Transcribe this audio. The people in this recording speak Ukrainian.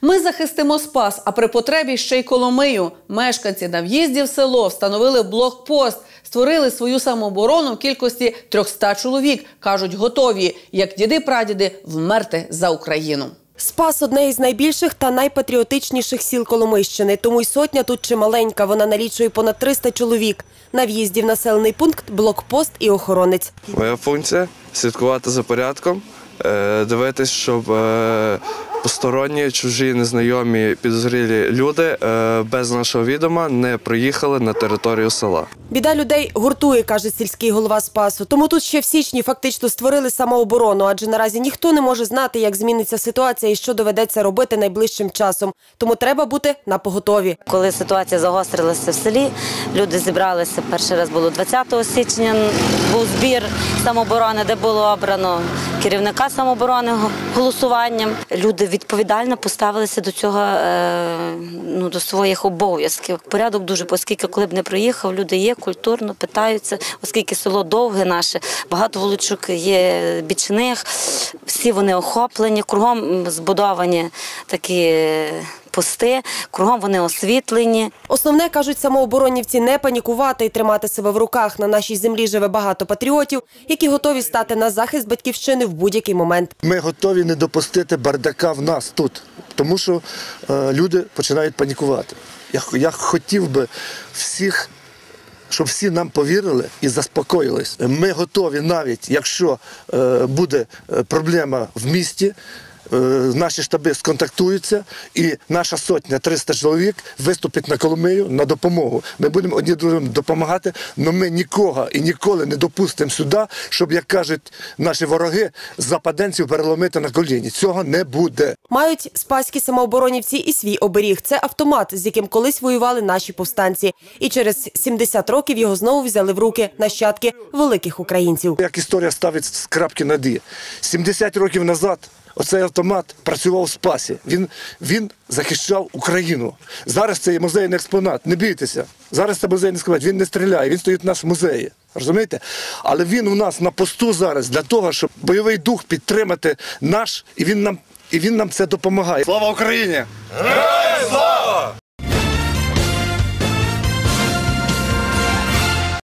Ми захистимо спас, а при потребі ще й Коломию. Мешканці на в'їзді в село встановили блокпост, створили свою самооборону в кількості 300 чоловік. кажуть, готові, як діди-прадіди, вмерти за Україну. Спас одне із найбільших та найпатріотичніших сіл Коломийщини. Тому й сотня тут чималенька. Вона налічує понад 300 чоловік. На в'їзді в населений пункт блокпост і охоронець. Моя функція слідкувати за порядком, е, дивитись, щоб е, посторонні, чужі, незнайомі, підозрілі люди е, без нашого відома не приїхали на територію села. Біда людей гуртує, каже сільський голова Спасу. Тому тут ще в січні фактично створили самооборону, адже наразі ніхто не може знати, як зміниться ситуація і що доведеться робити найближчим часом. Тому треба бути на поготові. Коли ситуація загострилася в селі, люди зібралися. Перший раз було 20 січня. Був збір самооборони, де було обрано керівника самооборони голосуванням. Люди відповідально поставилися до цього е, ну, до своїх обов'язків. Порядок дуже, оскільки коли б не приїхав, люди є культурно, питаються, оскільки село довге наше, багато вуличок є бічних, всі вони охоплені, кругом збудовані такі пости, кругом вони освітлені. Основне кажуть самооборонівці не панікувати і тримати себе в руках. На нашій землі живе багато патріотів, які готові стати на захист батьківщини в будь-який момент. Ми готові не допустити бардака в нас тут, тому що е, люди починають панікувати. Я, я хотів би всіх, щоб всі нам повірили і заспокоїлись. Ми готові навіть, якщо е, буде е, проблема в місті. Е, Наші штаби сконтактуються, і наша сотня 300 чоловік виступить на Коломию на допомогу. Ми будемо одні другим допомагати, але ми нікого і ніколи не допустимо сюди, щоб, як кажуть наші вороги, западенців переломити на коліні. Цього не буде. Мають спаські самооборонівці і свій оберіг. Це автомат, з яким колись воювали наші повстанці. І через 70 років його знову взяли в руки нащадки великих українців. Як історія ставить з крапки на «ді». 70 років назад оцей автомат працював в спасі. Він, він захищав Україну. Зараз це є музейний експонат. Не бійтеся. Зараз це музейний експонат. Він не стріляє, він стоїть у нас в музеї. Розумієте? Але він у нас на посту зараз для того, щоб бойовий дух підтримати наш, і він нам, і він нам це допомагає. Слава Україні! Героям